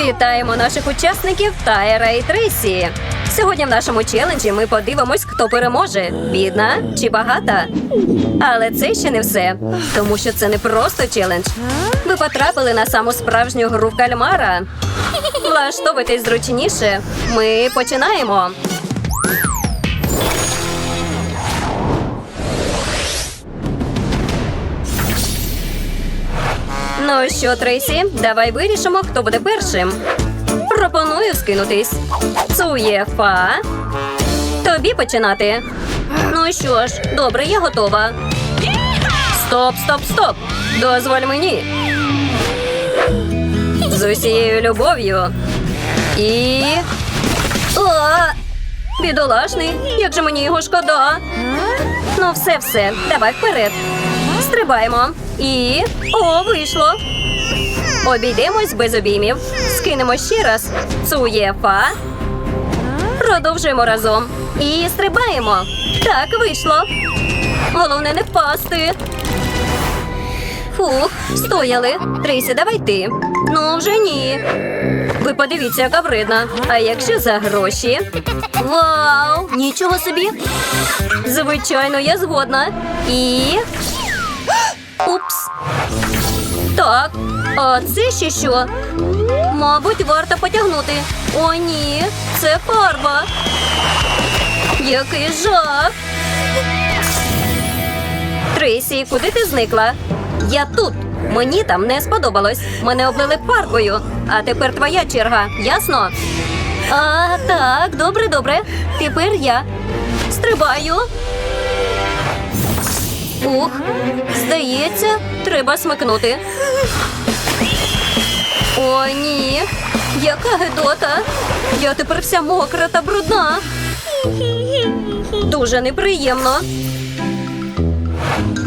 Вітаємо наших учасників Тайра і Трейсі. Сьогодні в нашому челенджі ми подивимось, хто переможе: бідна чи багата. Але це ще не все, тому що це не просто челендж. Ви потрапили на саму справжню гру в кальмара. Влаштовуйтесь зручніше. Ми починаємо. Ну що, Трейсі, давай вирішимо, хто буде першим. Пропоную скинутись. Цуєфа. Тобі починати. Ну що ж, добре, я готова. Стоп, стоп, стоп. Дозволь мені. З усією любов'ю. І. О! Бідолашний, як же мені його шкода. Ну, все, все, давай вперед. Стрибаємо. І. О, вийшло. Обійдемось без обіймів. Скинемо ще раз. Цуєфа. Продовжуємо разом. І стрибаємо. Так, вийшло. Головне не впасти. Фух, стояли. Трейсі, давай ти. Ну, вже ні. Ви подивіться, яка вредна. А якщо за гроші? Вау! Нічого собі. Звичайно, я згодна. І. Упс. Так, а це ще що? Мабуть, варто потягнути. О, ні, це фарба. Який жах. Трейсі, куди ти зникла? Я тут. Мені там не сподобалось. Мене облили фарбою. А тепер твоя черга, ясно? А, так, добре, добре. Тепер я стрибаю. Ух, здається, треба смикнути. О, ні. Яка гидота. Я тепер вся мокра та брудна. Дуже неприємно.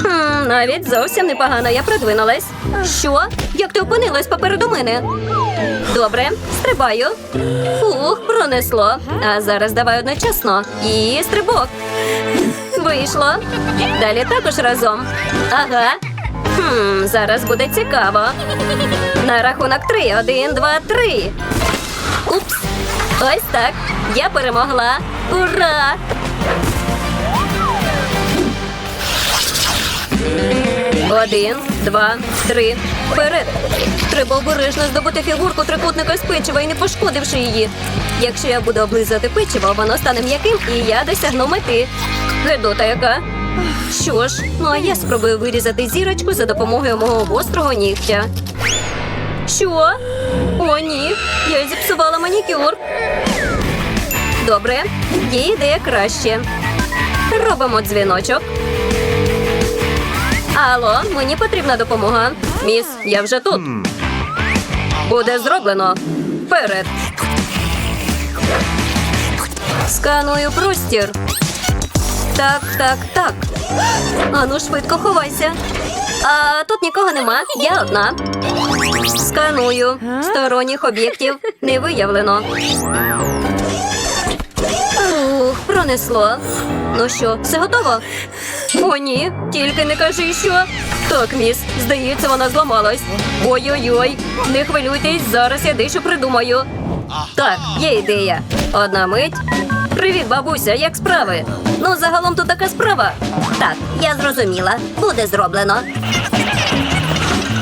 Хм, навіть зовсім непогано я продвинулась. Що? Як ти опинилась попереду мене? Добре, стрибаю. Фух, пронесло. А зараз давай одночасно. І стрибок. Вийшло. Далі також разом. Ага. Хм, зараз буде цікаво. На рахунок три. Один, два, три. Упс. Ось так. Я перемогла. Ура! Один, два, три. Вперед. Треба обережно здобути фігурку трикутника з печива і не пошкодивши її. Якщо я буду облизувати печиво, воно стане м'яким і я досягну мети. Гедота яка. Що ж, ну а я спробую вирізати зірочку за допомогою мого гострого нігтя. Що? О, ні. Я зіпсувала манікюр. Добре, є ідея краще. Робимо дзвіночок. Алло, мені потрібна допомога. Міс, я вже тут. Буде зроблено. Вперед. Сканую простір. Так, так, так. Ану, швидко ховайся. А тут нікого нема. Я одна. Сканую. Сторонніх об'єктів не виявлено. Ух, пронесло. Ну що, все готово? О, ні, тільки не кажи, що. Так, міс, здається, вона зламалась. Ой-ой-ой, не хвилюйтесь, зараз я дещо придумаю. Так, є ідея. Одна мить. Привіт, бабуся, як справи? Ну, загалом тут така справа. Так, я зрозуміла. Буде зроблено.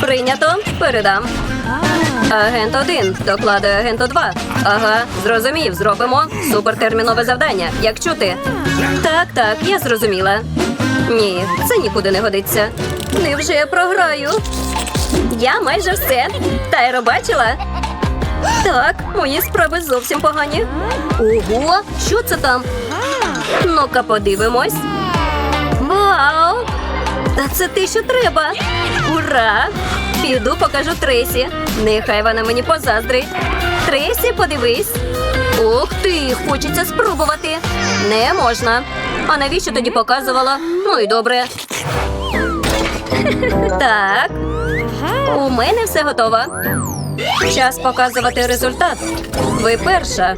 Прийнято, передам. Агент 1 докладує агенту 2. Ага, зрозумів, зробимо. Супертермінове завдання. Як чути? Так, так, я зрозуміла. Ні, це нікуди не годиться. Невже я програю? Я майже все. Тайро бачила? Так, мої справи зовсім погані. Ого, що це там? Ну-ка, подивимось. Вау! Та це те, що треба. Ура! Піду покажу Тресі. Нехай вона мені позаздрить. Тресі, подивись. Ух ти, хочеться спробувати. Не можна. А навіщо тоді показувала? Ну і добре. Так. У мене все готово. Час показувати результат. Ви перша.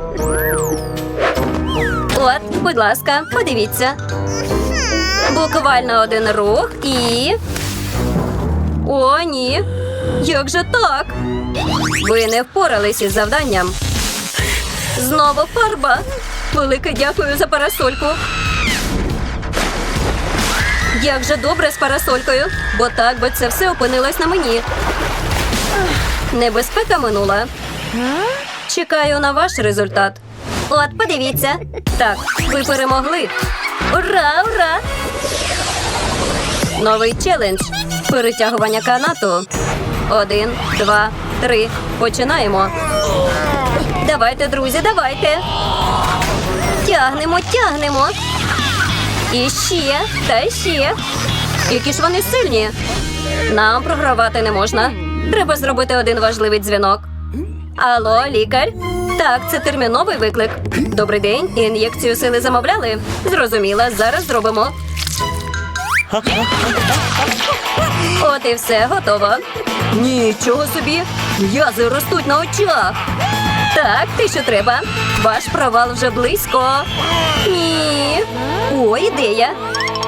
От, будь ласка, подивіться. Буквально один рух і. О, ні. Як же так? Ви не впорались із завданням. Знову фарба. Велике дякую за парасольку. Як же добре з парасолькою, бо так би це все опинилось на мені. Небезпека минула. Чекаю на ваш результат. От, подивіться. Так, ви перемогли. Ура, ура! Новий челендж. Перетягування канату. Один, два, три. Починаємо. Давайте, друзі, давайте. Тягнемо, тягнемо. І ще, та ще. Які ж вони сильні. Нам програвати не можна. Треба зробити один важливий дзвінок. Алло, лікар? Так, це терміновий виклик. Добрий день. Ін'єкцію сили замовляли? Зрозуміла, зараз зробимо. От і все, готово. Нічого собі. М'язи ростуть на очах. Так, те, що треба. Ваш провал вже близько. Ні. О, ідея.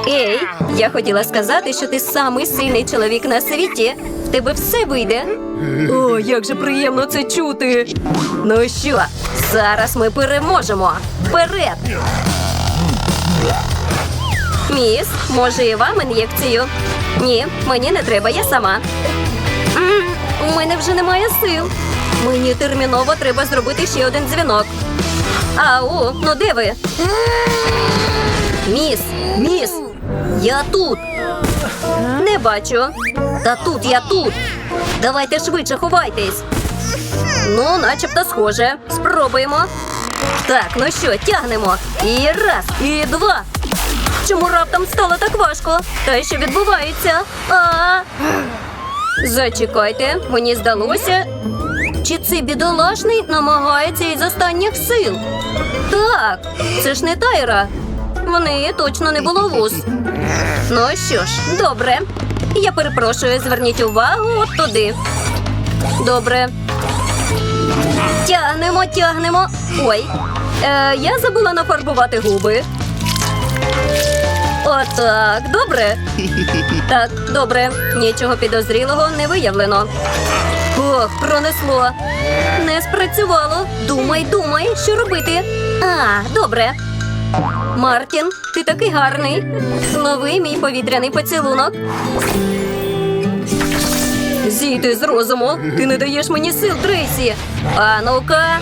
Ей, я хотіла сказати, що ти самий сильний чоловік на світі. В тебе все вийде. О, як же приємно це чути. Ну що, зараз ми переможемо. Вперед! Міс, може і вам ін'єкцію? Ні, мені не треба, я сама. У мене вже немає сил. Мені терміново треба зробити ще один дзвінок. Ау, ну де ви? Міс, міс, я тут. Не бачу. Та тут я тут. Давайте швидше ховайтесь. Ну, начебто схоже. Спробуємо. Так, ну що, тягнемо. І раз, і два. Чому раптом стало так важко? Та що відбувається? А. Зачекайте, мені здалося. Чи цей бідолашний намагається із останніх сил? Так, це ж не Тайра. В неї точно не було вуз. Ну що ж, добре. Я перепрошую, зверніть увагу от туди. Добре. Тягнемо, тягнемо. Ой, е, я забула нафарбувати губи. Отак, добре. Так, добре. Нічого підозрілого не виявлено. Ох, пронесло. Не спрацювало. Думай, думай, що робити. А, добре. Мартін, ти такий гарний. Лови мій повітряний поцілунок. Зійди з розуму. Ти не даєш мені сил, Трейсі. А ну-ка.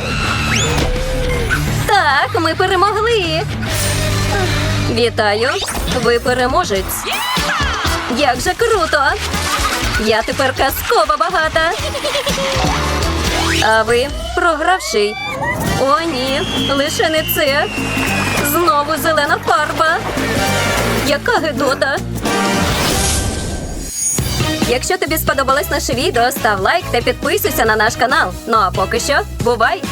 Так, ми перемогли. Вітаю, ви переможець. Як же круто! Я тепер казково багата. А ви програвший. О, ні, лише не це. Знову зелена фарба. Яка гидота. Якщо тобі сподобалось наше відео, став лайк та підписуйся на наш канал. Ну а поки що, бувай!